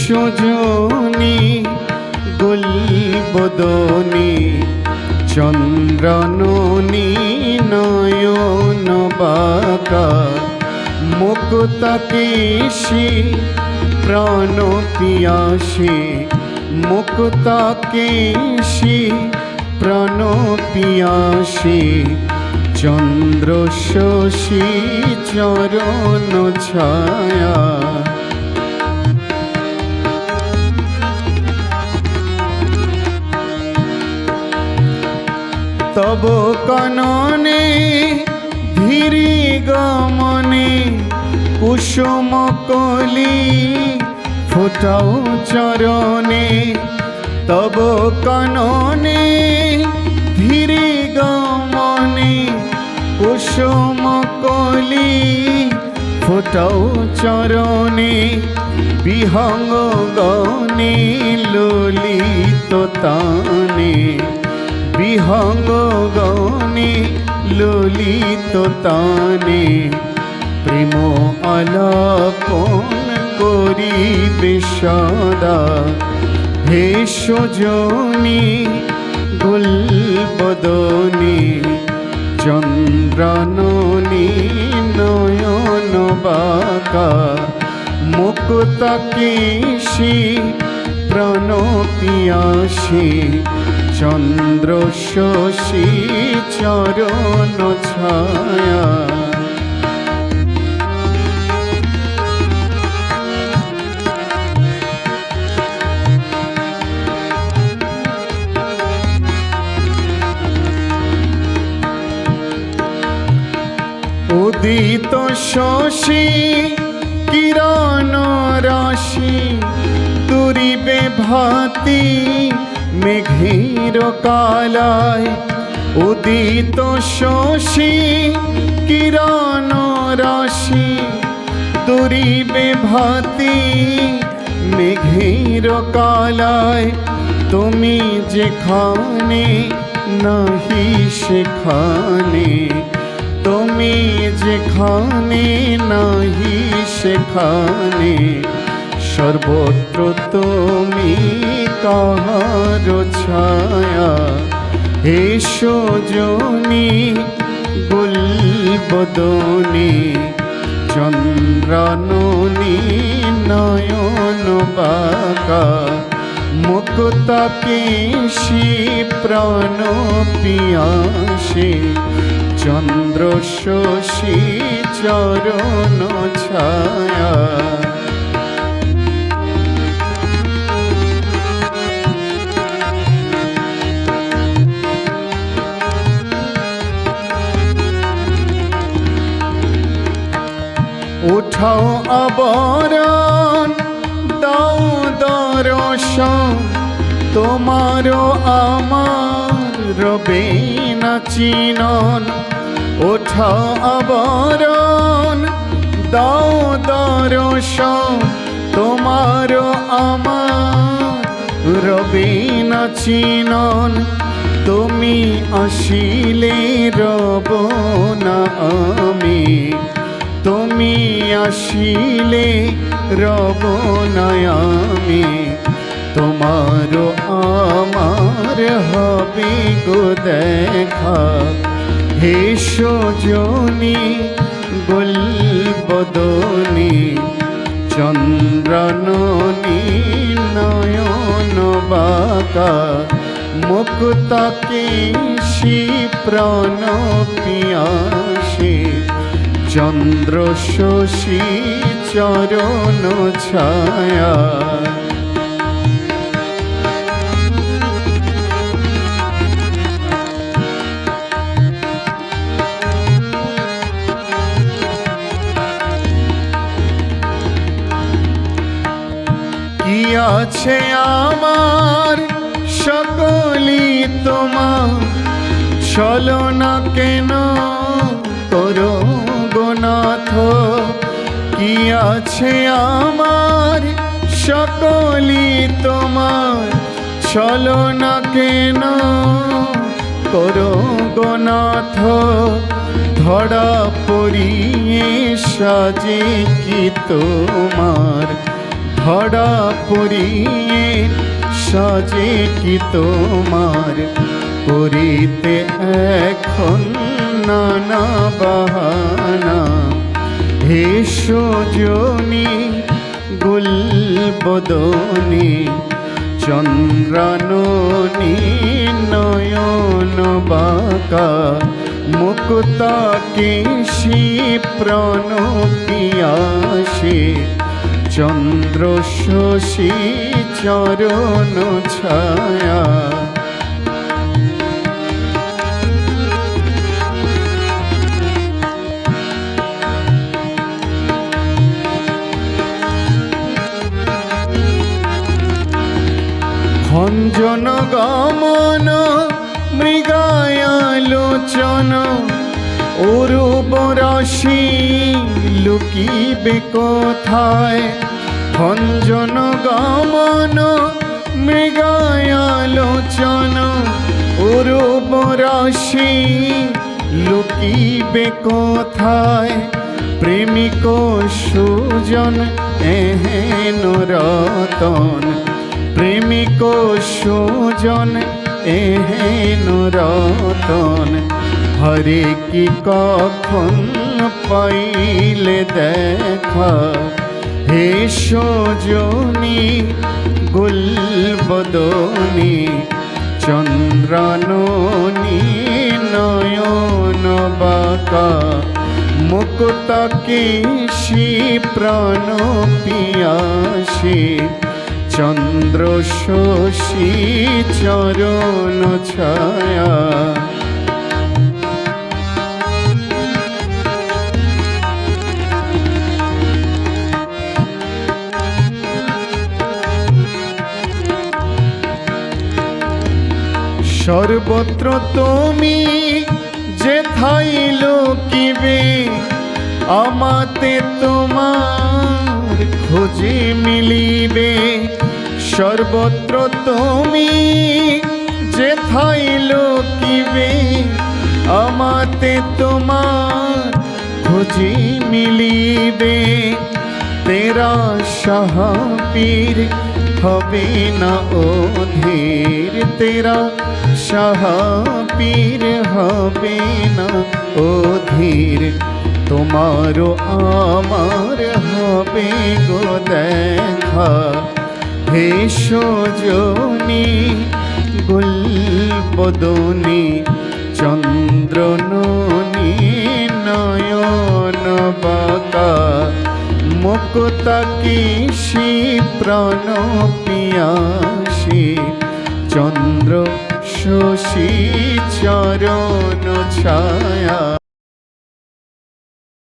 সজনী গুলবদনী চন্দ্রননী, নয়ন বাকা মুক্তা কেশী প্রাণ পিয়াসী মুক্তা কেশী প্রাণ পিয়াসী চন্দ্র শশী চরণ ছায়া তব কাননে ধীরি গমনে কুসুম কলি ফোটাও চরণে। তব কাননে ধীরি গমনে কুসুম কলি ফোটাও চরণে। বিহঙ্গ গনে ললিত তানে। বিহঙ্গ গনে ললিত তানে। প্রেম আলাপন করিবে সদা। হে সজনী গুলবদনী চন্দ্রাননী নয়ন বাকা। মুক্তা কেশী প্রাণ চন্দ্র শশী চরণ ছায়া। উদিত শশী কিরণ রাশি তুরিবে ভাতি মেঘের কালায় উদিত শশী কিরণ রাশি। তুরিবে ভাতি মেঘের কালায় তুমি যেখানে নাহি সেখানে। তুমি যেখানে নাহি সেখানে। সর্বত্র তুমি কাহার ছায়া। হে সজনী গুলবদনী, চন্দ্রাননী নয়ন বাকা। মুক্তা কেশী প্রাণ পিয়াসী চন্দ্র শশী চরণ ছায়া। উঠাও আবরণ দাও দর্শন, তোমারও আমার রবে না চিনন। ওঠাও আবরণ দাও দর্শন, তোমারও আমার রবে না চিনন। তুমি আসিলে রব না আমি। তুমি আসিলে, রব নয়ামি তোমার আমার হবে গো দেখা। হে সজনী গুলবদনী চন্দ্রননী নয়ন বাকা। মুক্তা কেশী প্রাণ পিয়াসী। চন্দ্র শশী চরণ ছায়া। আছে আমার সকলি তোমার? চলো না কেন কি আছে আমার? সকলি তোমার। চলো না কেন? করো গোনাথ ধরা পড়িয়ে সাজে কি তোমার? ঘড়া পরিয়ে সাজে কি তোমার? করিতে সজনী গুলবদনী চন্দ্রাননী নয়ন বাঁকা মুক্তা কেশী প্রাণ পিয়াসে চন্দ্র শশী চরণ ছায়া ভঞ্জন গমন মৃগায়ালোচন অরূপ রাশি লুকিবে কোথায়? ভঞ্জন গমন মৃগায়ালোচন অরূপ রাশি লুকিবে কোথায়? প্রেমিক সুজন এহেন রতন প্রেমিক সুজন এহেন রতন। হরে কি কখন পাইলে দেখা? হে সজনী, গুলবদনী, চন্দ্রাননী, নয়ন বাকা। মুক্তা কেশী প্রাণ পিয়াসী চন্দ্র শশী চরণ ছায়া। সর্বত্র তুমি যে থাইল কিবে আমাতে তোমার খোঁজে মিলিবে। সর্বত্র তুমি যে থাইল কিবে আমাতে তোমার খোঁজে মিলিবে। তেরা সাহাপীর হবে না অধীর, তেরা সাহাপীর হবে না অধীর। তোমারও আমার হবে গো দেখা। হে সজনী গুলবদনী চন্দ্রননী নয়ন বাকা মুক্তা কেশী প্রাণ পিয়াসী চন্দ্র শশী চরণ ছায়া।